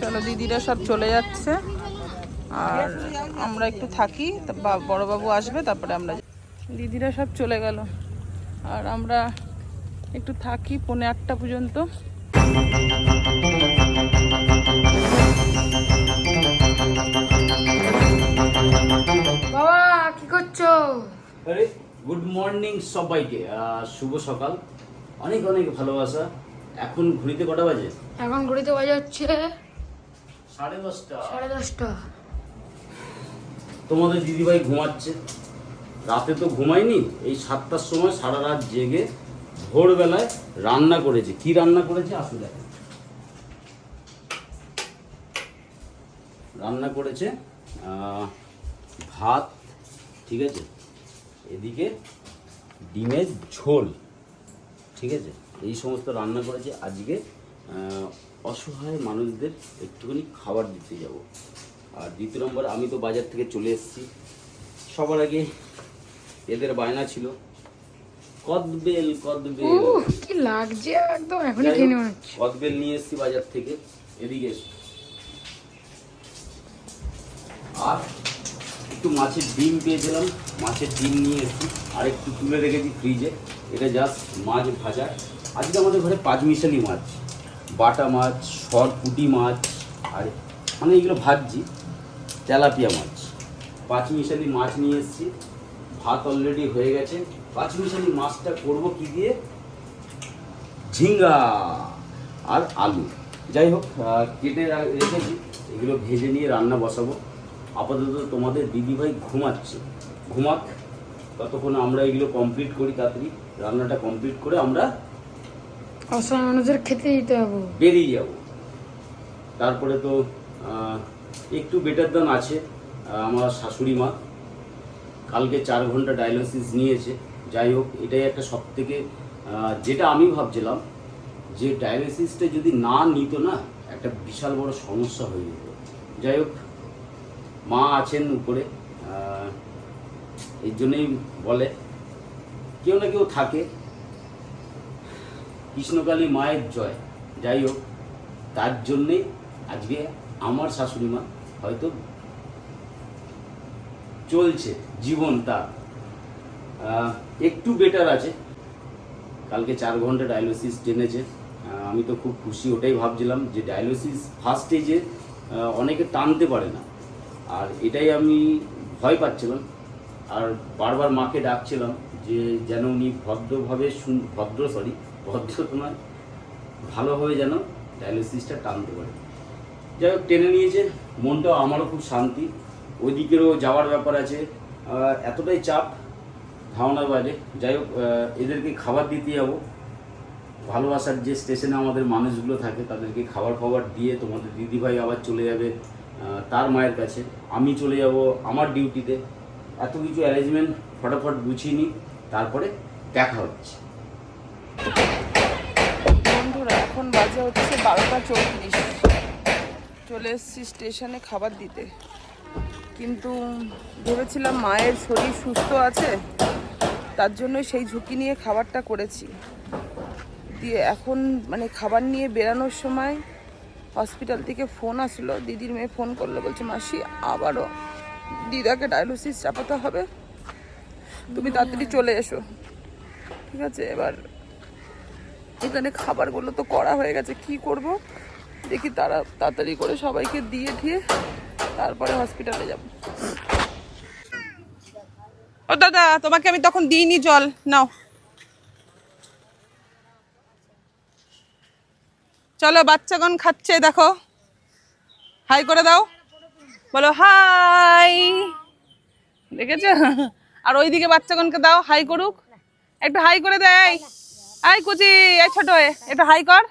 চলো দিদিরা সব চলে যাচ্ছে। আর আমরা একটু থাকি তা বা- বড়বাবু আসবে তারপরে আমরা দিদিরা সব চলে গেল। আর আমরা একটু থাকি পৌনে আটটা পর্যন্ত। বাবা কি করছ? আরে গুড মর্নিং সবাইকে। শুভ সকাল। অনেক অনেক ভালোবাসা। এখন ঘুরিতে কটা বাজে? এখন ঘুরিতে বাজে হচ্ছে সাড়ে দশটা। সাড়ে দশটা। তোমাদের দিদিভাই ঘুমাচ্ছে। রাতে তো ঘুমায়নি এই সাতটার সময় সারা রাত জেগে ভোরবেলায় রান্না করেছে। কি রান্না করেছে? দেখো। রান্না করেছে ভাত ঠিক আছে? এদিকে ডিমের ঝোল ঠিক আছে? এই সমস্ত রান্না করেছে। আজকে অসহায় মানুষদের একটুখানি খাবার দিতে যাব। আর দ্বিতীয় নম্বর আমি তো বাজার থেকে চলে এসেছি। সবার আগে এদের বায়না ছিল কদবেল কদবেল। কি লাগছে একদম এখনই খেয়ে নেওয়া হচ্ছে। কদবেল নিয়ে এসেছি বাজার থেকে এদিকে। আর একটু মাছের ডিম পেয়েছিলাম মাছের ডিম নিয়ে এসেছি। আর একটু তুলে রেখেছি ফ্রিজে। এটা জাস্ট মাছ ভাজা। আজকে আমাদের ঘরে পাঁচমিশালি মাছ। বাটা মাছ সর পুঁটি মাছ, আর মানে এগুলো ভাজছি, তেলাপিয়া মাছ। পাঁচমিশালি মাছ নিয়ে এসেছি। ভাত অলরেডি হয়ে গেছে। পাঁচমিশালি মাছটা করব কি দিয়ে? ঝিঙ্গা আর আলু। যাই হোক কেটে রেখেছি। এগুলো ভেজে নিয়ে রান্না বসাবো। আপাতত তোমাদের দিদিভাই ঘুমাচ্ছে। ঘুমাক। ততক্ষণ আমরা এগুলো কমপ্লিট করি, তাড়াতাড়ি। রান্নাটা কমপ্লিট করে আমরা মানুষের খেতে দিতে হবে। বেরিয়ে যাব। তারপরে তো একটু বেটার দান আছে। আমার শাশুড়ি মা কালকে চার ঘণ্টা ডায়ালিসিস নিয়েছে। যাই হোক, এটাই একটা সব থেকে যেটা আমি ভাবছিলাম যে ডায়ালিসিসটা যদি না নিত না, একটা বিশাল বড় সমস্যা হয়ে যেত। যাই হোক, মা আছেন উপরে এর জন্যই বলে, কেউ না কেউ থাকে। কৃষ্ণকালী মায়ের জয়। যাই হোক, তার জন্যে আজকে আমার শাশুড়ি মা হয়তো চলছে জীবন তার। একটু বেটার আছে। কালকে চার ঘণ্টা ডায়ালিসিস টেনেছে আমি তো খুব খুশি, ওটাই ভাবছিলাম যে ডায়ালিসিস ফার্স্ট স্টেজে অনেকে টানতে পারে না। আর এটাই আমি ভয় পাচ্ছিলাম। আর বারবার মাকে ডাকছিলাম যে যেন উনি ভদ্রভাবে শুন ভদ্র সরি ভদ্র তোমার ভালোভাবে যেন ডায়ালিসিসটা টানতে পারে। যাই হোক, টেনে নিয়েছে। মনটাও আমারও খুব শান্তি। ওইদিকেরও যাওয়ার ব্যাপার আছে। এতটাই চাপ ধারণার বাইরে। যাই হোক এদেরকে খাবার দিতে যাব। ভালোবাসার যে স্টেশনে আমাদের মানুষগুলো থাকে, তাদেরকে খাবার খাবার দিয়ে তোমাদের দিদিভাই আবার চলে যাবে তার মায়ের কাছে। আমি চলে যাব আমার ডিউটিতে এত কিছু অ্যারেঞ্জমেন্ট ফটাফট গুছিয়ে নিই। তারপরে দেখা হচ্ছে। বাজে হচ্ছে বারোটা চৌত্রিশ। চলে এসেছি স্টেশনে খাবার দিতে। কিন্তু ভেবেছিলাম মায়ের শরীর সুস্থ আছে, তার জন্য সেই ঝুঁকি নিয়ে খাবারটা করেছি। দিয়ে এখন মানে খাবার নিয়ে বেরানোর সময় হসপিটাল থেকে ফোন আসলো, দিদির মেয়ে ফোন করল, বলছে, মাসি, আবারও দিদাকে ডায়ালিসিস চাপাতে হবে। তুমি তাড়াতাড়ি চলে এসো। ঠিক আছে, এবার এখানে খাবারগুলো তো করা হয়ে গেছে, কি করব? দেখি তারা তাড়াতাড়ি করে সবাইকে দিয়ে দিয়ে তারপরে হসপিটালে যাব। ও দাদা, তোমাকে আমি তখন দিইনি জল, নাও। চলো, বাচ্চাগণ খাচ্ছে, দেখো। হাই করে দাও। বলো, হাই! দেখেছ? আর ওইদিকে বাচ্চাগণকে দাও, হাই করুক। একটু হাই করে দেয়। আই কুচি এই ছোট এ, একটু হাই কর।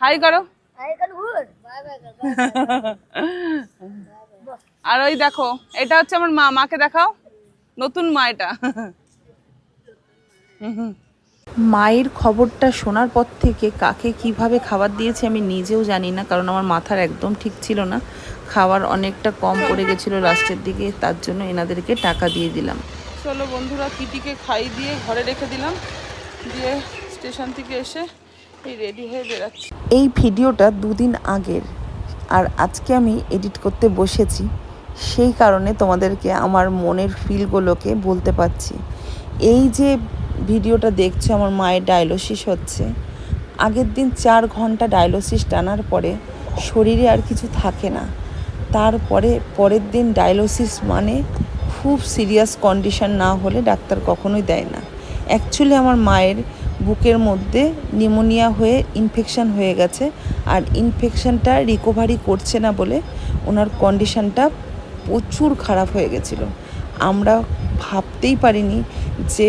হাই করো। আর ওই দেখো এটা হচ্ছে আমার মা মাকে দেখাও। নতুন মা এটা। মায়ের খবরটা শোনার পর থেকে কাকে কীভাবে খাবার দিয়েছে আমি নিজেও জানি না কারণ আমার মাথার একদম ঠিক ছিল না। খাবার অনেকটা কম পড়ে গেছিল লাস্টের দিকে তার জন্য এনাদেরকে টাকা দিয়ে দিলাম। চলো বন্ধুরা কিটিকে খাই দিয়ে ঘরে রেখে দিলাম। দিয়ে স্টেশন থেকে এসে এই রেডি হয়ে বেরাচ্ছি এই ভিডিওটা দুদিন আগের, আর আজকে আমি এডিট করতে বসেছি, সেই কারণে তোমাদেরকে আমার মনের ফিলগুলোকে বলতে পারছি। এই যে ভিডিওটা দেখছ, আমার মায়ের ডায়ালিসিস হচ্ছে, আগের দিন চার ঘণ্টা ডায়ালিসিস টানার পরে শরীরে আর কিছু থাকে না, তারপরে পরের দিন ডায়ালিসিস মানে খুব সিরিয়াস কন্ডিশন না হলে ডাক্তার কখনোই দেয় না। অ্যাকচুয়ালি আমার মায়ের বুকের মধ্যে নিউমোনিয়া হয়ে ইনফেকশান হয়ে গেছে। আর ইনফেকশানটা রিকভারি করছে না বলে ওনার কন্ডিশানটা প্রচুর খারাপ হয়ে গেছিল। আমরা ভাবতেই পারিনি যে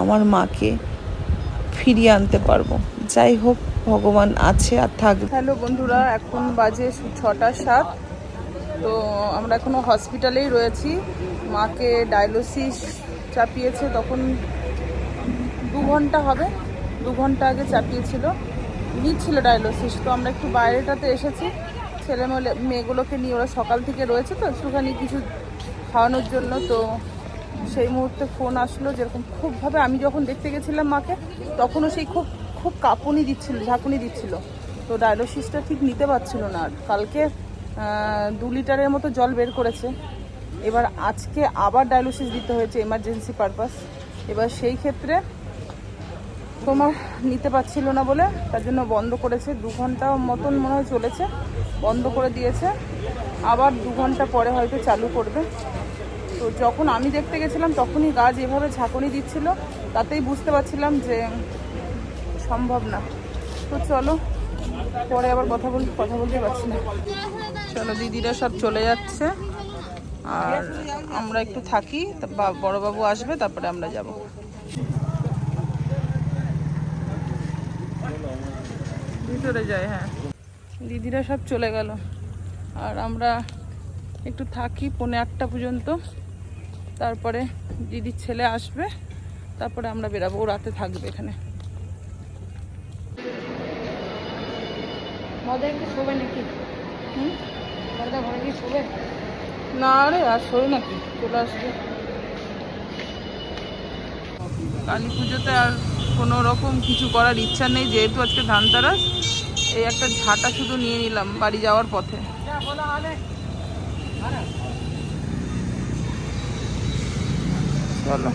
আমার মাকে ফিরিয়ে আনতে পারব। যাই হোক, ভগবান আছে আর থাকবে হ্যালো বন্ধুরা, এখন বাজে ছটা সাত। তো আমরা এখনও হসপিটালেই রয়েছি। মাকে ডায়ালিসিস চাপিয়েছে, তখন দু ঘণ্টা হবে, দু ঘণ্টা আগে চাপিয়েছিল। নিচ্ছিল ডায়ালিসিস তো আমরা একটু বাইরেটাতে এসেছি। ছেলে মেয়েগুলোকে নিয়ে ওরা সকাল থেকে রয়েছে তো, একটুখানি কিছু খাওয়ানোর জন্য, তো সেই মুহূর্তে ফোন আসলো যেরকম খুবভাবে আমি যখন দেখতে গেছিলাম মাকে, তখনও সেই খুব খুব কাঁপুনি দিচ্ছিল, ঝাঁকুনি দিচ্ছিল। তো ডায়ালিসিসটা ঠিক নিতে পারছিল না। আর কালকে দু লিটারের মতো জল বের করেছে। এবার আজকে আবার ডায়ালিসিস দিতে হয়েছে এমার্জেন্সি পারপাস এবার সেই ক্ষেত্রে তোমার নিতে পারছিল না বলে তার জন্য বন্ধ করেছে। দু ঘণ্টা মতন মনে হয় চলেছে, বন্ধ করে দিয়েছে। আবার দু ঘণ্টা পরে হয়তো চালু করবে। তো যখন আমি দেখতে গেছিলাম, তখনই গাছ এভাবে ঝাঁকুনি দিচ্ছিল, তাতেই বুঝতে পারছিলাম যে সম্ভব না। তো চলো, পরে আবার কথা বল, কথা বলতে পারছি না। চলো, দিদিরা সব চলে যাচ্ছে। আর আমরা একটু থাকি বড়বাবু আসবে, তারপরে আমরা যাব। ভিতরে যায় হ্যাঁ। দিদিরা সব চলে গেল। আর আমরা একটু থাকি পৌনে আটটা পর্যন্ত। তারপরে দিদির ছেলে আসবে। তারপরে আমরা বেরাবো। ও রাতে থাকবে এখানে। না রে আর শোয় নাকি? চলে আসবে। কালী পুজোতে আর কোনো রকম কিছু করার ইচ্ছা নেই যেহেতু আজকে ধানতারাস এই একটা ঝাঁটা শুধু নিয়ে নিলাম বাড়ি যাওয়ার পথে। চলো।